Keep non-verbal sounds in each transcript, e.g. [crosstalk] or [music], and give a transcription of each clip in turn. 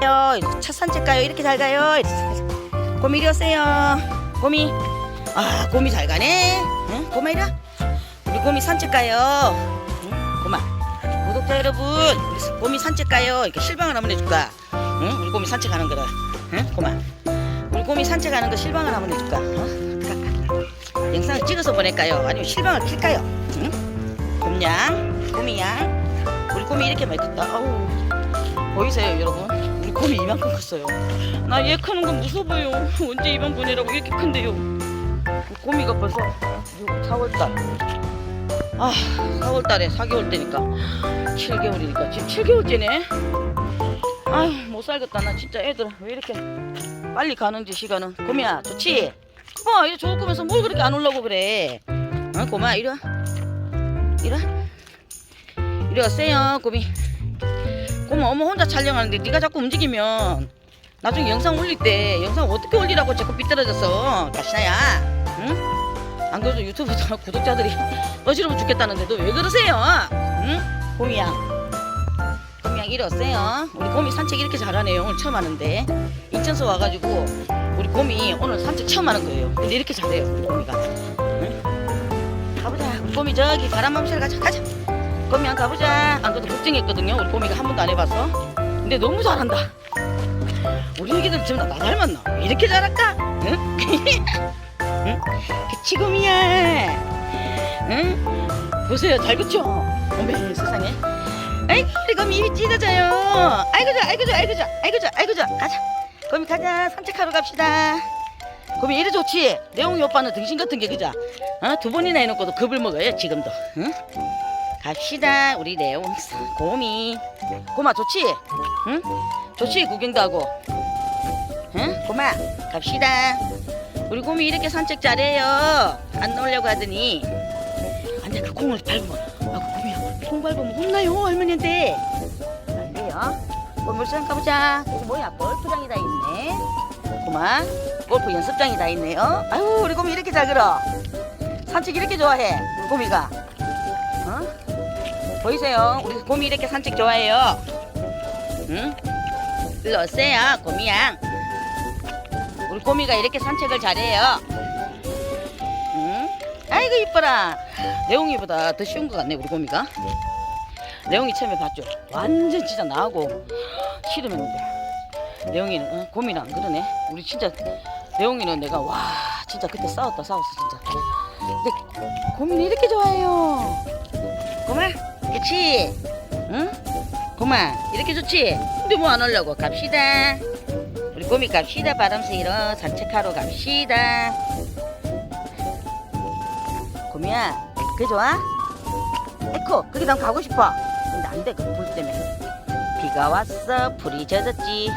첫 산책 가요. 이렇게 잘 가요. 곰이 이리 오세요. 곰이. 아, 곰이 잘 가네. 응? 곰아 이리 와. 우리 곰이 산책 가요. 응? 곰아. 구독자 여러분, 우리 산책 가요. 이렇게 실방을 한번 해줄까? 응? 우리 곰이 산책하는 거를. 응? 곰아. 우리 곰이 산책하는 거 실방을 한번 해줄까? 어? [laughs] 영상을 찍어서 보낼까요? 아니면 실방을 킬까요? 응? 곰양, 곰이양. 우리 곰이 이렇게 컸다. 어우. 보이세요, 여러분? 우리 곰이 이만큼 컸어요. 나 얘 크는 거 무서워요. [laughs] 언제 이만 보내라고 이렇게 큰데요. 곰이가 벌써 4월달. 아, 4월달에 4개월 때니까 7개월이니까 지금 7개월째네. 아휴, 못 살겠다. 나 진짜 애들 왜 이렇게 빨리 가는지 시간은. 곰이야, 좋지? 봐, 이래 좋을 거면서 뭘 그렇게 안 올라고 그래? 어, 곰아, 이리 와. 이리 와. 이리 왔어요, 곰이. 곰아, 엄마 혼자 촬영하는데 네가 자꾸 움직이면 나중에 영상 올릴 때 영상 어떻게 올리라고 자꾸 삐뚤어졌어. 가시나야. 응? 안 그래도 유튜브 [laughs] 구독자들이 [laughs] 어지러워 죽겠다는데도 왜 그러세요? 응? 곰이야. 곰이야 왔어요. 우리 곰이 산책 이렇게 잘하네요. 오늘 처음 하는데 인천서 와가지고 우리 곰이 오늘 산책 처음 하는 거예요. 근데 이렇게 잘해요. 우리 곰이가. 응? 가보자. 곰이 저기 바람 맘실 가자. 가자. 곰이랑 가보자. 안 그래도 걱정했거든요. 우리 곰이가 한 번도 안 해봐서. 근데 너무 잘한다. 우리 애기들 지금 나 닮았나? 왜 이렇게 잘할까? 응? [laughs] 응? 그치 곰이야. 응? 보세요. 잘 그쵸? 어메 세상에. 아이고 우리 입이 찢어져요. 아이고 좋아 아이고 좋아 아이고 좋아 아이고 좋아 아이고 좋아 가자. 곰이 가자 산책하러 갑시다. 곰이 이래 좋지? 내용이 오빠는 등신 같은 게 그자. 어? 두 번이나 해놓고도 겁을 먹어요 지금도. 응? 갑시다 우리 레옹 곰이. 곰아 좋지? 응? 좋지 구경도 하고. 응? 곰아 갑시다. 우리 곰이 이렇게 산책 잘해요. 안 나오려고 하더니 안돼 그 콩을 밟으면 아이고 곰이야 콩 밟으면 혼나요 할머니한테 안 돼요. 골물장 가보자. 여기 뭐야 골프장이 다 있네. 곰아 골프 연습장이 다 있네요. 아유 우리 곰이 이렇게 잘 걸어. 산책 이렇게 좋아해 우리 곰이가. 어? 보이세요? 우리 곰이 이렇게 산책 좋아해요. 응? 일로 오세요 곰이양. 우리 곰이가 이렇게 산책을 잘해요. 응? 아이고 이뻐라. 레옹이보다 더 쉬운 것 같네 우리 곰이가. 레옹이 처음에 봤죠. 완전 진짜 나하고 싫으면데. 레옹이는 어? 곰이랑 안 그러네. 우리 진짜 레옹이는 내가 와 진짜 그때 싸웠다 싸웠어 진짜. 근데 곰이는 이렇게 좋아해요. 곰아, 그치? 응? 곰아 이렇게 좋지? 근데 뭐 안 하려고? 갑시다. 우리 곰이 갑시다. 바람 쐬러 산책하러 갑시다. 곰이야 그게 좋아? 에코 거기 난 가고 싶어. 근데 안돼 그불 때문에. 비가 왔어 불이 젖었지.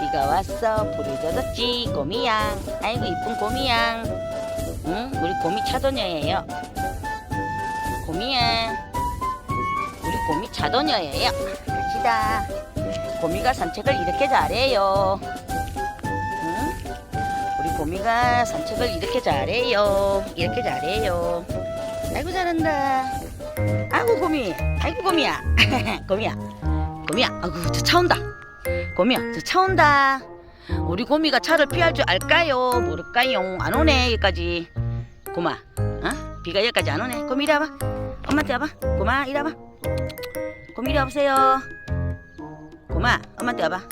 비가 왔어 불이 젖었지 곰이양 아이고 이쁜 곰이양 응? 우리 곰이 차도녀예요. 곰이야 곰이 차도녀예요 갑시다 곰이가 산책을 이렇게 잘해요. 응? 우리 곰이가 산책을 이렇게 잘해요. 이렇게 잘해요. 아이고 잘한다. 아이고 곰이. 아이고 곰이야. [laughs] 곰이야. 곰이야. 아이고 저 차 온다. 곰이야. 저 차 온다. 우리 곰이가 차를 피할 줄 알까요? 모를까요? 안 오네 여기까지. 곰아. 어? 비가 여기까지 안 오네. 곰이 이리 와봐. 엄마한테 와봐. 곰아 이리 와봐. 곰이 이리 와보세요. 곰아 엄마한테 와봐.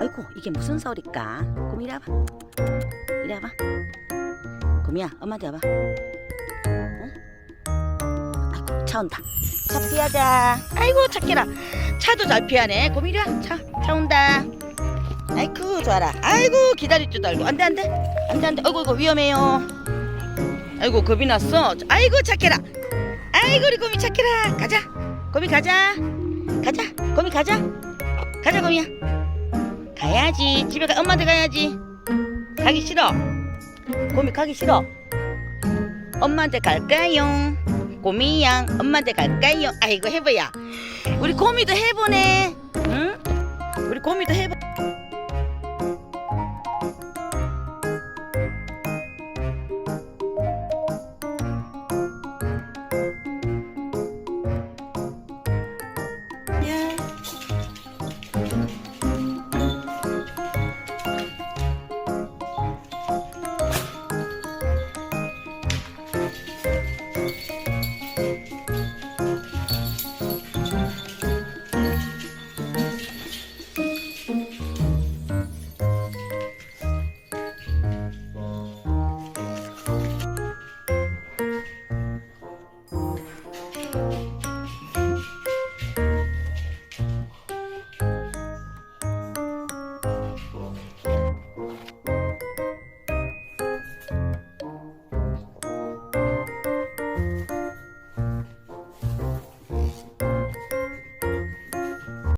아이고 이게 무슨 소리까? 곰이 이리 와봐. 이리 와봐. 곰이야 엄마한테 와봐. 응? 아이고 차 온다. 차 피하자. 아이고 착해라. 차도 잘 피하네. 곰이 이리 와 차 차 온다. 아이고 좋아라. 아이고 기다릴 줄도 알고. 안 돼 안 돼. 안 돼 안 돼. 아이고 이거 위험해요. 아이고 겁이 났어. 아이고 착해라. 아이고 우리 곰이 착해라. 가자 곰이 가자. 가자. 곰이 가자. 가자 곰이야. 가야지. 집에 가 엄마한테 가야지. 가기 싫어. 곰이 가기 싫어. 엄마한테 갈까요? 곰이양 엄마한테 갈까요? 아이고 해보야. 우리 곰이도 해보네. 응? 우리 곰이도 해보